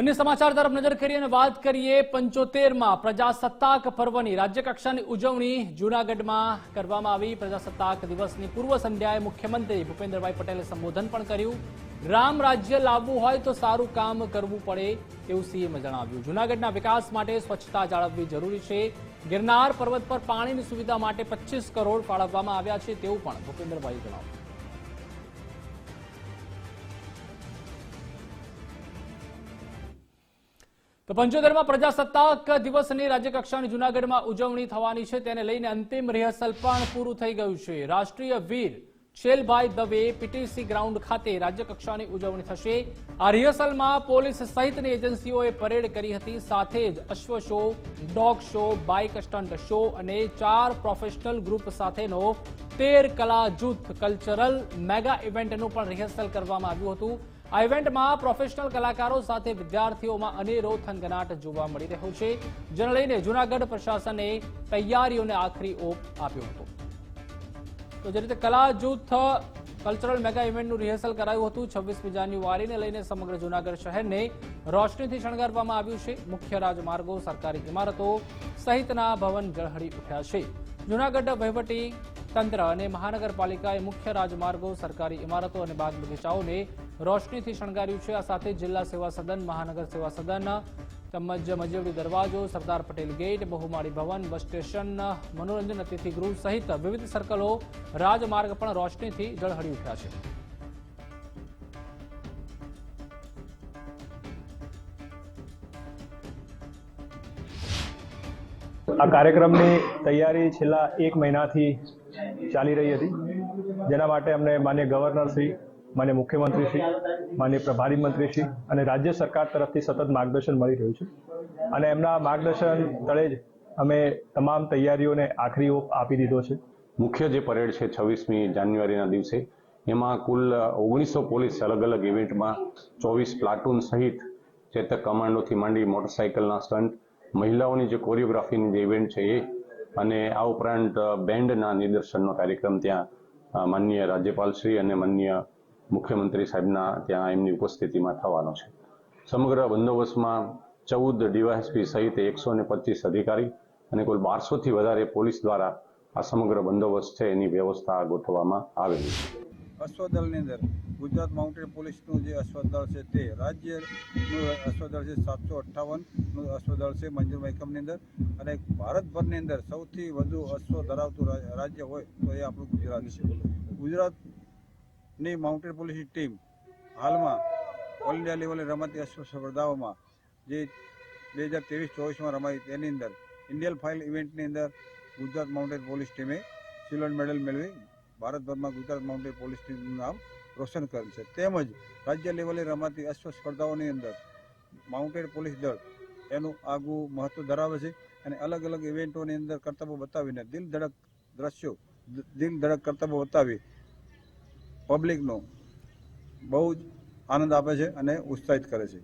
અન્ય સમાચાર તરફ નજર કરીએ અને વાત કરીએ પંચોતેરમાં પ્રજાસત્તાક પર્વની. રાજ્ય કક્ષાની ઉજવણી જૂનાગઢમાં કરવામાં આવી. પ્રજાસત્તાક દિવસની પૂર્વ સંધ્યાએ મુખ્યમંત્રી ભૂપેન્દ્રભાઈ પટેલે સંબોધન પણ કર્યું. રામ રાજ્ય લાવવું હોય તો સારું કામ કરવું પડે તેવું સીએમે જણાવ્યું. જૂનાગઢના વિકાસ માટે સ્વચ્છતા જાળવવી જરૂરી છે. ગિરનાર પર્વત પર પાણીની સુવિધા માટે પચીસ કરોડ ફાળવવામાં આવ્યા છે તેવું પણ ભૂપેન્દ્રભાઈએ જણાવ્યું. તો પંચોતેરમાં પ્રજાસત્તાક દિવસની રાજ્યકક્ષાની જૂનાગઢમાં ઉજવણી થવાની છે. તેને લઈને અંતિમ રિહર્સલ પણ પૂરું થઈ ગયું છે. રાષ્ટ્રીય વીર છેલભાઈ દવે પીટીસી ગ્રાઉન્ડ ખાતે રાજ્યકક્ષાની ઉજવણી થશે. આ રિહર્સલમાં પોલીસ સહિતની એજન્સીઓએ પરેડ કરી હતી. સાથે જ અશ્વ show, dog show, bike stunt show અને ચાર પ્રોફેશનલ ગ્રુપ સાથેનો તેર કલા જૂથ કલ્ચરલ મેગા ઇવેન્ટનું પણ રિહર્સલ કરવામાં આવ્યું હતું. આ ઇવેન્ટમાં પ્રોફેશનલ કલાકારો સાથે વિદ્યાર્થીઓમાં અનેરો થનગનાટ જોવા મળી રહ્યો છે, જેને લઈને જૂનાગઢ પ્રશાસને તૈયારીઓને આખરી ઓપ આપ્યો હતો. તો જે રીતે કલા જૂથ, કલ્ચરલ મેગા ઇવેન્ટનું રિહર્સલ કરાયું હતું, છવ્વીસમી જાન્યુઆરીને લઈને સમગ્ર જૂનાગઢ શહેરને રોશનીથી શણગારવામાં આવ્યું છે. મુખ્ય રાજમાર્ગો, સરકારી ઇમારતો સહિતના ભવન ઝળહળી ઉઠ્યા છે. જૂનાગઢ વહીવટી તંત્ર અને મહાનગરપાલિકાએ મુખ્ય રાજમાર્ગો, સરકારી ઇમારતો અને બાગ બગીચાઓને રોશનીથી શણગાર્યું છે. આ સાથે જિલ્લા સેવા સદન, મહાનગર સેવા સદન, તેમજ મજેવડી દરવાજો, સરદાર પટેલ ગેટ, બહુમાળી ભવન, બસ સ્ટેશન, મનોરંજન અતિથિ ગૃહ સહિત વિવિધ સર્કલો રાજમાર્ગ પણ રોશનીથી ઝળહળી ઉઠ્યા છે. આ કાર્યક્રમની તૈયારી છેલ્લા એક મહિનાથી ચાલી રહી હતી. જેના માટે અમને માન્ય ગવર્નર શ્રી, માન્ય મુખ્યમંત્રી શ્રી, માન્ય પ્રભારી મંત્રી શ્રી અને રાજ્ય સરકાર તરફથી સતત માર્ગદર્શન મળી રહ્યું છે. અને એમના માર્ગદર્શન તળે જ અમે તમામ તૈયારીઓને આખરી ઓપ આપી દીધો છે. મુખ્ય જે પરેડ છે છવ્વીસમી જાન્યુઆરીના દિવસે, એમાં કુલ ઓગણીસો પોલીસ અલગ અલગ ઇવેન્ટમાં ચોવીસ પ્લાટૂન સહિત ચેતક કમાન્ડોથી માંડી મોટરસાઇકલના સ્ટન્ટ મહિલાઓની જે કોરિયોગ્રાફીની જે ઇવેન્ટ છે એ, અને આ ઉપરાંત બેન્ડના નિદર્શનનો કાર્યક્રમ ત્યાં માનનીય રાજ્યપાલશ્રી અને માનનીય મુખ્યમંત્રી સાહેબના ત્યાં એમની ઉપસ્થિતિમાં થવાનો છે. સમગ્ર બંદોબસ્તમાં ચૌદ ડીવાયએસપી સહિત એકસો ને પચીસ અધિકારી અને કુલ બારસોથી વધારે પોલીસ દ્વારા આ સમગ્ર બંદોબસ્ત છે એની વ્યવસ્થા ગોઠવવામાં આવેલી છે. અશ્વદળની અંદર ગુજરાત માઉન્ટેડ પોલીસનું જે અશ્વદળ છે તે રાજ્યનું અશ્વદળ છે સાતસો અઠ્ઠાવનનું અશ્વદળ છે મંજૂર મહેકમની અંદર. અને ભારતભરની અંદર સૌથી વધુ અશ્વ ધરાવતું રાજ્ય હોય તો એ આપણું ગુજરાત છે. ગુજરાતની માઉન્ટેડ પોલીસની ટીમ હાલમાં ઓલ ઇન્ડિયા લેવલે રમાતી અશ્વ સ્પર્ધાઓમાં જે બે હજાર ત્રેવીસ ચોવીસમાં રમાઈ તેની અંદર ઇન્ડિયન ફાઇલ ઇવેન્ટની અંદર ગુજરાત માઉન્ટેડ પોલીસ ટીમે સિલ્વર મેડલ મેળવી. ભારતભરમાં ગુજરાત માઉન્ટેન પોલીસ ટીમનું નામ રોશન કરેલ છે. તેમજ રાજ્ય લેવલે રમાતી અશ્વ સ્પર્ધાઓની અંદર માઉન્ટેડ પોલીસ દળ એનું આગવું મહત્વ ધરાવે છે અને અલગ અલગ ઇવેન્ટોની અંદર કરતબો બતાવીને દિલ ધડક દ્રશ્યો દિલ ધડક કરતબો બતાવી પબ્લિકનો બહુ જ આનંદ આપે છે અને ઉત્સાહિત કરે છે.